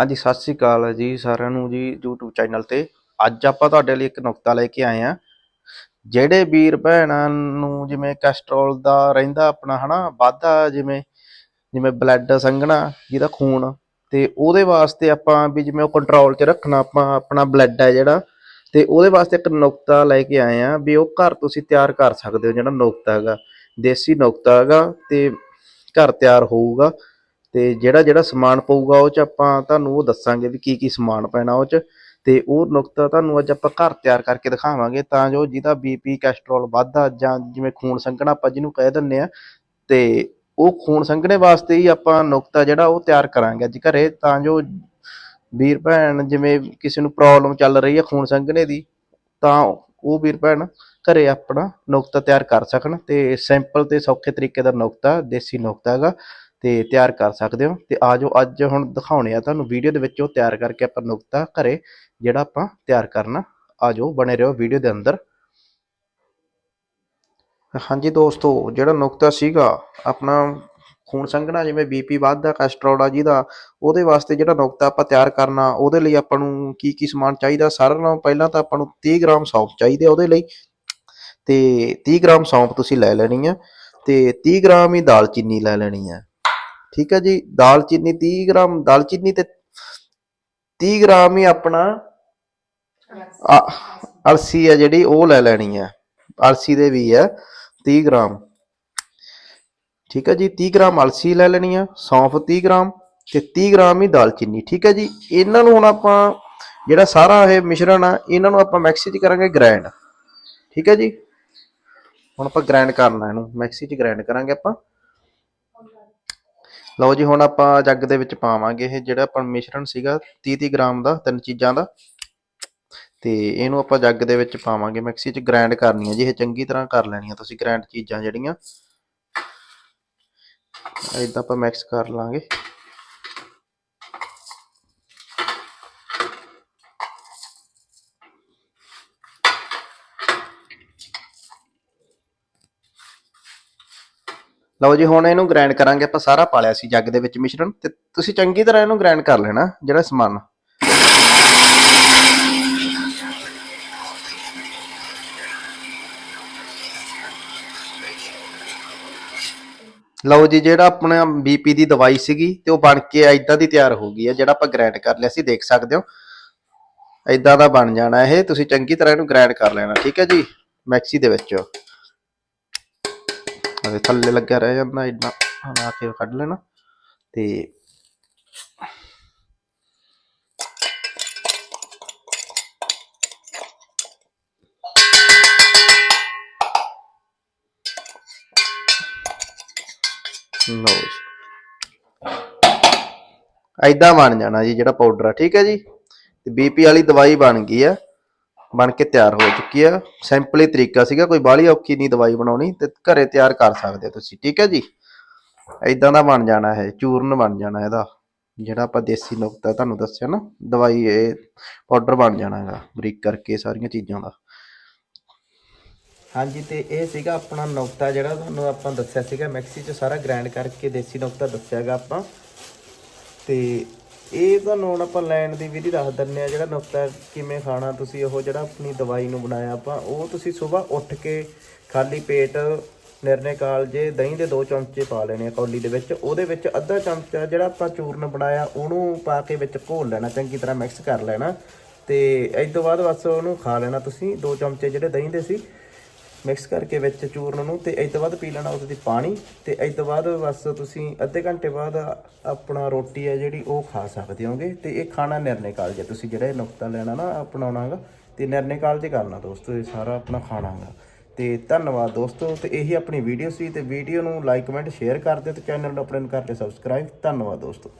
ਹਾਂਜੀ, ਸਤਿ ਸ੍ਰੀ ਅਕਾਲ ਜੀ ਸਾਰਿਆਂ ਨੂੰ ਜੀ YouTube ਚੈਨਲ ਤੇ। ਅੱਜ ਆਪਾਂ ਤੁਹਾਡੇ ਲਈ ਇੱਕ ਨੁਕਤਾ ਲੈ ਕੇ ਆਏ ਆ ਜਿਹੜੇ ਵੀਰ ਭੈਣਾਂ ਨੂੰ ਜਿਵੇਂ ਕੋਲੇਸਟ੍ਰੋਲ ਦਾ ਰਹਿੰਦਾ ਆਪਣਾ, ਹਨਾ, ਵਾਧਾ ਜਿਵੇਂ ਜਿਵੇਂ ਬਲੱਡ ਸੰਘਣਾ, ਜਿਹਦਾ ਖੂਨ, ਤੇ ਉਹਦੇ ਵਾਸਤੇ ਆਪਾਂ ਵੀ ਜਿਵੇਂ ਉਹ ਕੰਟਰੋਲ 'ਚ ਰੱਖਣਾ, ਆਪਾਂ ਆਪਣਾ ਬਲੱਡ ਹੈ ਜਿਹੜਾ, ਤੇ ਉਹਦੇ ਵਾਸਤੇ ਇੱਕ ਨੁਕਤਾ ਲੈ ਕੇ ਆਏ ਆ ਵੀ ਉਹ ਘਰ ਤੁਸੀਂ ਤਿਆਰ ਕਰ ਸਕਦੇ ਹੋ, ਜਿਹੜਾ ਨੁਕਤਾ ਹੈਗਾ, ਦੇਸੀ ਨੁਕਤਾ ਹੈਗਾ, ਤੇ ਘਰ ਤਿਆਰ ਹੋਊਗਾ। ਤੇ ਜਿਹੜਾ ਜਿਹੜਾ ਸਮਾਨ ਪਊਗਾ ਉਹ ਚ ਆਪਾਂ ਤੁਹਾਨੂੰ ਉਹ ਦੱਸਾਂਗੇ ਵੀ ਕੀ ਕੀ ਸਮਾਨ ਪੈਣਾ ਉਹ ਚ। ਤੇ ਉਹ ਨੁਕਤਾ ਤੁਹਾਨੂੰ ਅੱਜ ਆਪਾਂ ਘਰ ਤਿਆਰ ਕਰਕੇ ਦਿਖਾਵਾਂਗੇ ਤਾਂ ਜੋ ਜਿਹਦਾ ਬੀਪੀ ਕੋਲੇਸਟ੍ਰੋਲ ਵੱਧਦਾ ਜਾਂ ਜਿਵੇਂ ਖੂਨ ਸੰਘਣਾ ਆਪਾਂ ਜਿਹਨੂੰ ਕਹਿ ਦਿੰਦੇ ਆ, ਤੇ ਉਹ ਖੂਨ ਸੰਘਣੇ ਵਾਸਤੇ ਹੀ ਆਪਾਂ ਨੁਕਤਾ ਜਿਹੜਾ ਉਹ ਤਿਆਰ ਕਰਾਂਗੇ ਅੱਜ ਘਰੇ ਤਾਂ ਜੋ ਵੀਰ ਭੈਣ ਜਿਵੇਂ ਕਿਸੇ ਨੂੰ ਪ੍ਰੋਬਲਮ ਚੱਲ ਰਹੀ ਹੈ ਖੂਨ ਸੰਘਣੇ ਦੀ, ਤਾਂ ਉਹ ਵੀਰ ਭੈਣ ਘਰੇ ਆਪਣਾ ਨੁਕਤਾ ਤਿਆਰ ਕਰ ਸਕਣ ਤੇ ਸਿੰਪਲ ਤੇ ਸੌਖੇ ਤਰੀਕੇ ਦਾ ਨੁਕਤਾ, ਦੇਸੀ ਨੁਕਤਾ ਹੈਗਾ। ਤੇ ਤਿਆਰ ਕਰ ਸਕਦੇ ਹੋ। ਤੇ ਆਜੋ ਅੱਜ ਹੁਣ ਦਿਖਾਉਣੇ ਆ ਤੁਹਾਨੂੰ ਵੀਡੀਓ ਦੇ ਵਿੱਚ ਉਹ ਤਿਆਰ ਕਰਕੇ ਆਪਾਂ ਨੁਕਤਾ ਘਰੇ ਜਿਹੜਾ ਆਪਾਂ ਤਿਆਰ ਕਰਨਾ। ਆਜੋ ਬਣੇ ਰਹੋ ਵੀਡੀਓ ਦੇ ਅੰਦਰ। ਹਾਂਜੀ ਦੋਸਤੋ, ਜਿਹੜਾ ਨੁਕਤਾ ਸੀਗਾ, ਆਪਣਾ ਖੂਨ ਸੰਘਣਾ ਜਿਵੇਂ ਬੀਪੀ ਵੱਧਦਾ ਕੋਲੇਸਟ੍ਰੋਲ ਆ ਜਿਹਦਾ, ਉਹਦੇ ਵਾਸਤੇ ਜਿਹੜਾ ਨੁਕਤਾ ਆਪਾਂ ਤਿਆਰ ਕਰਨਾ, ਉਹਦੇ ਲਈ ਆਪਾਂ ਨੂੰ ਕੀ ਕੀ ਸਮਾਨ ਚਾਹੀਦਾ? ਸਾਰਿਆਂ ਨਾਲੋਂ ਪਹਿਲਾਂ ਤਾਂ ਆਪਾਂ ਨੂੰ 30 ਗ੍ਰਾਮ ਸੌਂਫ ਚਾਹੀਦੇ ਆ ਉਹਦੇ ਲਈ। ਤੇ 30 ਗ੍ਰਾਮ ਸੌਂਫ ਤੁਸੀਂ ਲੈ ਲੈਣੀ ਆ, ਤੇ 30 ਗ੍ਰਾਮ ਹੀ ਦਾਲਚੀਨੀ ਲੈ ਲੈਣੀ ਆ। ਠੀਕ ਹੈ ਜੀ ਦਾਲਚੀਨੀ 30 ਗ੍ਰਾਮ ਦਾਲਚੀਨੀ ਤੇ 30 ਗ੍ਰਾਮ ਹੀ ਆਪਣਾ ਅਲਸੀ ਆ ਜਿਹੜੀ, ਉਹ ਲੈ ਲੈਣੀ ਆ ਅਲਸੀ ਦੇ ਵੀ ਆ 30 ਗ੍ਰਾਮ। ਠੀਕ ਹੈ ਜੀ 30 ਗ੍ਰਾਮ ਅਲਸੀ ਲੈ ਲੈਣੀ ਆ ਸੌਂਫ 30 ਗ੍ਰਾਮ ਤੇ 30 ਗ੍ਰਾਮ ਹੀ ਦਾਲਚੀਨੀ ਠੀਕ ਹੈ ਜੀ, ਇਹਨਾਂ ਨੂੰ ਹੁਣ ਆਪਾਂ ਜਿਹੜਾ ਸਾਰਾ ਇਹ ਮਿਸ਼ਰਣ ਆ, ਇਹਨਾਂ ਨੂੰ ਆਪਾਂ ਮਿਕਸੀ 'ਚ ਕਰਾਂਗੇ ਗ੍ਰਾਈਂਡ ਠੀਕ ਹੈ ਜੀ, ਹੁਣ ਆਪਾਂ ਗ੍ਰਾਈਂਡ ਕਰਨਾ ਇਹਨੂੰ, ਮਿਕਸੀ 'ਚ ਗ੍ਰਾਈਂਡ ਕਰਾਂਗੇ ਆਪਾਂ। ਲਓ ਜੀ, ਹੁਣ ਆਪਾਂ ਜੱਗ ਦੇ ਵਿੱਚ ਪਾਵਾਂਗੇ ਇਹ ਜਿਹੜਾ ਆਪਾਂ ਮਿਸ਼ਰਣ ਸੀਗਾ 30 30 ਗ੍ਰਾਮ ਦਾ, ਤਿੰਨ ਚੀਜ਼ਾਂ ਦਾ। ਤੇ ਇਹਨੂੰ ਆਪਾਂ ਜੱਗ ਦੇ ਵਿੱਚ ਪਾਵਾਂਗੇ, ਮਿਕਸੀ 'ਚ ਗ੍ਰਾਈਂਡ ਕਰਨੀ ਹੈ ਜੀ, ਇਹ ਚੰਗੀ ਤਰ੍ਹਾਂ ਕਰ ਲੈਣੀ ਲੈਣੀਆਂ ਤੁਸੀਂ ਗ੍ਰਾਈਂਡ ਚੀਜ਼ਾਂ ਜਿਹੜੀਆਂ। ਇਦਾਂ ਆਪਾਂ ਮਿਕਸ ਕਰ ਲਾਂਗੇ। ਲਓ ਜੀ, ਹੁਣ ਇਹਨੂੰ ਗ੍ਰਾਈਂਡ ਕਰਾਂਗੇ, ਆਪਾਂ ਸਾਰਾ ਪਾ ਲਿਆ ਸੀ ਜੱਗ ਦੇ ਵਿੱਚ ਮਿਸ਼ਰਣ, ਤੇ ਤੁਸੀਂ ਚੰਗੀ ਤਰ੍ਹਾਂ ਇਹਨੂੰ ਗ੍ਰਾਈਂਡ ਕਰ ਲੈਣਾ, ਜਿਹੜਾ ਸਮਾਨ। ਲਓ ਜੀ, ਜਿਹੜਾ ਆਪਣਾ ਬੀਪੀ ਦੀ ਦਵਾਈ ਸੀਗੀ, ਤੇ ਉਹ ਬਣ ਕੇ ਐਦਾਂ ਦੀ ਤਿਆਰ ਹੋ ਗਈ ਹੈ, ਜਿਹੜਾ ਆਪਾਂ ਗ੍ਰਾਈਂਡ ਕਰ ਲਿਆ ਸੀ, ਦੇਖ ਸਕਦੇ ਹੋ। ਐਦਾਂ ਦਾ ਬਣ ਜਾਣਾ ਇਹ, ਤੁਸੀਂ ਚੰਗੀ ਤਰ੍ਹਾਂ ਇਹਨੂੰ ਗ੍ਰਾਈਂਡ ਕਰ ਲੈਣਾ, ਠੀਕ ਹੈ ਜੀ? ਮੈਕਸੀ ਦੇ ਵਿੱਚ। ਥੱਲੇ ਲੱਗਿਆ ਰਹਿ ਜਾਂਦਾ ਇਦਾਂ ਹਲਾ ਕੇ ਕੱਢ ਲੈਣਾ ਤੇ ਲਓ ਐਦਾਂ ਬਣ ਜਾਣਾ ਜੀ ਜਿਹੜਾ ਪਾਊਡਰ ਆ, ਠੀਕ ਹੈ ਜੀ? ਤੇ ਬੀਪੀ ਵਾਲੀ ਦਵਾਈ ਬਣ ਗਈ ਆ। ਬਣ ਕੇ ਤਿਆਰ ਹੋ ਚੁੱਕੀ ਆ। ਸਿੰਪਲ ਹੀ ਤਰੀਕਾ ਸੀਗਾ, ਕੋਈ ਬਾਹਲੀ ਔਖੀ ਨਹੀਂ ਦਵਾਈ ਬਣਾਉਣੀ ਤੇ ਘਰੇ ਤਿਆਰ ਕਰ ਸਕਦੇ ਹੋ ਤੁਸੀਂ, ਠੀਕ ਹੈ ਜੀ? ਐਦਾਂ ਦਾ ਬਣ ਜਾਣਾ ਹੈ ਚੂਰਨ ਬਣ ਜਾਣਾ ਇਹਦਾ। ਜਿਹੜਾ ਆਪਾਂ ਦੇਸੀ ਨੁਕਤਾ ਤੁਹਾਨੂੰ ਦੱਸਿਆ ਨਾ, ਦਵਾਈ ਇਹ ਪਾਊਡਰ ਬਣ ਜਾਣਾ ਹੈਗਾ, ਬਰੀਕ ਕਰਕੇ ਸਾਰੀਆਂ ਚੀਜ਼ਾਂ ਦਾ। ਹਾਂਜੀ, ਤੇ ਇਹ ਸੀਗਾ ਆਪਣਾ ਨੁਕਤਾ ਜਿਹੜਾ ਤੁਹਾਨੂੰ ਆਪਾਂ ਦੱਸਿਆ ਸੀਗਾ, ਮਿਕਸੀ 'ਚ ਸਾਰਾ ਗ੍ਰਾਈਂਡ ਕਰਕੇ ਦੇਸੀ ਨੁਕਤਾ ਦੱਸਿਆਗਾ ਆਪਾਂ। ਤੇ ਇਹ ਤੁਹਾਨੂੰ ਹੁਣ ਆਪਾਂ ਲੈਣ ਦੀ ਵਿਧੀ ਦੱਸ ਦਿੰਨੇ ਆ, ਜਿਹੜਾ ਨੁਕਤਾ ਕਿਵੇਂ ਖਾਣਾ ਤੁਸੀਂ, ਉਹ ਜਿਹੜਾ ਆਪਣੀ ਦਵਾਈ ਨੂੰ ਬਣਾਇਆ ਆਪਾਂ, ਉਹ ਤੁਸੀਂ ਸਵੇਰ ਉੱਠ ਕੇ ਖਾਲੀ ਪੇਟ ਨਿਰਨੇ ਕਾਲਜੇ ਦਹੀਂ ਦੇ ਦੋ ਚਮਚੇ ਪਾ ਲੈਣੇ ਆ ਕੌਲੀ ਦੇ ਵਿੱਚ, ਉਹਦੇ ਵਿੱਚ ਅੱਧਾ ਚਮਚਾ ਜਿਹੜਾ ਆਪਾਂ ਚੂਰਨ ਬਣਾਇਆ, ਉਹਨੂੰ ਪਾ ਕੇ ਵਿੱਚ ਘੋਲ ਲੈਣਾ, ਚੰਗੀ ਤਰ੍ਹਾਂ ਮਿਕਸ ਕਰ ਲੈਣਾ ਤੇ ਇਸ ਤੋਂ ਬਾਅਦ ਬਸ ਉਹਨੂੰ ਖਾ ਲੈਣਾ ਤੁਸੀਂ, ਦੋ ਚਮਚੇ ਜਿਹੜੇ ਦਹੀਂ ਦੇ ਸੀ ਮਿਕਸ ਕਰਕੇ ਵਿੱਚ ਚੂਰਨ ਨੂੰ ਤੇ ਇਸ ਤੋਂ ਬਾਅਦ ਪੀ ਲੈਣਾ ਉਹਦੇ ਪਾਣੀ ਤੇ ਇਸ ਤੋਂ ਬਾਅਦ ਬਸ ਤੁਸੀਂ ਅੱਧੇ ਘੰਟੇ ਬਾਅਦ ਆਪਣਾ ਰੋਟੀ ਹੈ ਜਿਹੜੀ ਉਹ ਖਾ ਸਕਦੇ ਹੋਗੇ ਤੇ ਇਹ ਖਾਣਾ ਨਿਰਣੇ ਕਾਲਜ ਹੈ ਤੁਸੀਂ ਜਿਹੜਾ ਇਹ ਨੁਕਤਾ ਲੈਣਾ ਨਾ ਅਪਣਾਉਣਾਗਾ ਤੇ ਨਿਰਣੇ ਕਾਲ ਜੇ ਕਰਨਾ ਦੋਸਤੋ, ਇਹ ਸਾਰਾ ਆਪਣਾ ਖਾਣਾਗਾ। ਤੇ ਧੰਨਵਾਦ ਦੋਸਤੋ, ਤੇ ਇਹੀ ਆਪਣੀ ਵੀਡੀਓ ਸੀ ਤੇ ਵੀਡੀਓ ਨੂੰ ਲਾਈਕ ਕਮੈਂਟ ਸ਼ੇਅਰ ਕਰ ਦਿਓ ਤੇ ਚੈਨਲ ਨੂੰ ਆਪਣੇ ਕਰ ਲਿਓ ਸਬਸਕ੍ਰਾਈਬ ਧੰਨਵਾਦ ਦੋਸਤੋ।